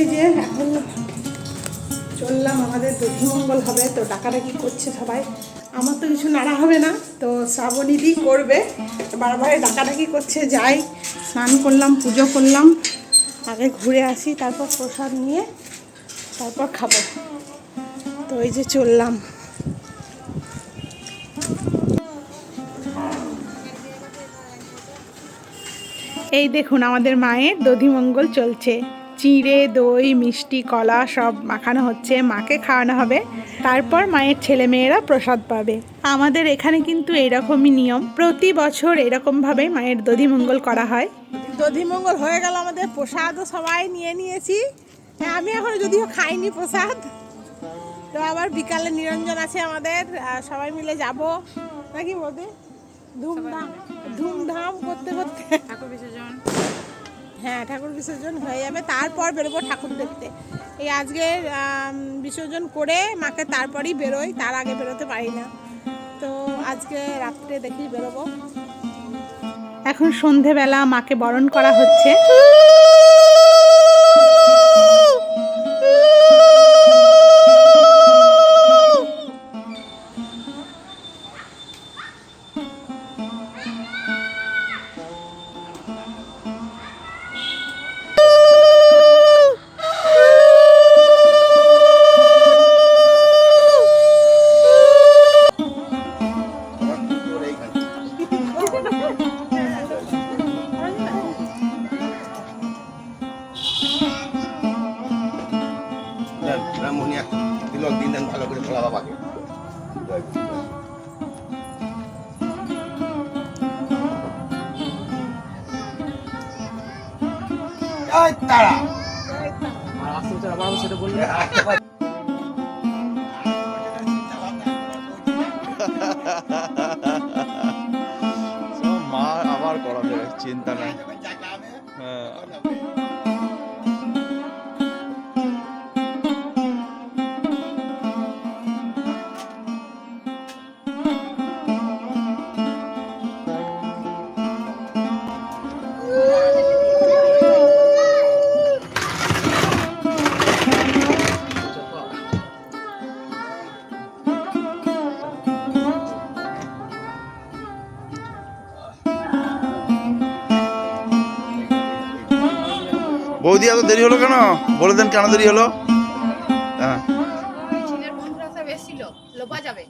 এই যে এখন চললাম, আমাদের দধিমঙ্গল হবে। তো ডাকাডাকি করছে সবাই? আমার তো কিছু নাড়া হবে না। তো শ্রাবণীদি করবে। বারবার ডাকাডাকি করছে, যাই। স্নান করলাম, পুজো করলাম। আগে ঘুরে আসি, তারপর প্রসাদ নিয়ে তারপর খাব। তো এই যে চললাম। এই দেখুন, আমাদের মায়ের দধিমঙ্গল চলছে। চিড়ে দই মিষ্টি কলা সব মাখানো হচ্ছে। মাকে খাওয়ানো হবে। তারপর মায়ের ছেলেমেয়েরা প্রসাদ পাবে। আমাদের এখানে কিন্তু এরকমই নিয়ম। প্রতি বছর এরকমভাবে মায়ের দধিমঙ্গল করা হয়। দধিমঙ্গল হয়ে গেল আমাদের প্রসাদও সবাই নিয়ে নিয়েছি। হ্যাঁ আমি এখনও যদিও খাইনি প্রসাদ। তো আবার বিকালে নিরঞ্জন আছে আমাদের। সবাই মিলে যাব। নাকি বলতে ধুমধাম ধুমধাম করতে করতে হ্যাঁ ঠাকুর বিসর্জন হয়ে যাবে। তারপর বেরোবো ঠাকুর দেখতে। এই আজকে বিসর্জন করে মাকে তারপরই বেরোই। তার আগে বেরোতে পারি না। তো আজকে রাত্রে দেখি বেরোবো। এখন সন্ধেবেলা মাকে বরণ করা হচ্ছে। একটা তিলক দিন দেন ভালো করে ভোলা বাবাকে। সব মা আবার করাবে চিন্তা নাই। হ্যাঁ। বৌদি এত দেরি হলো কেন? বলে দেন কেন দেরি হলো? হ্যাঁ। লোপা যাবে।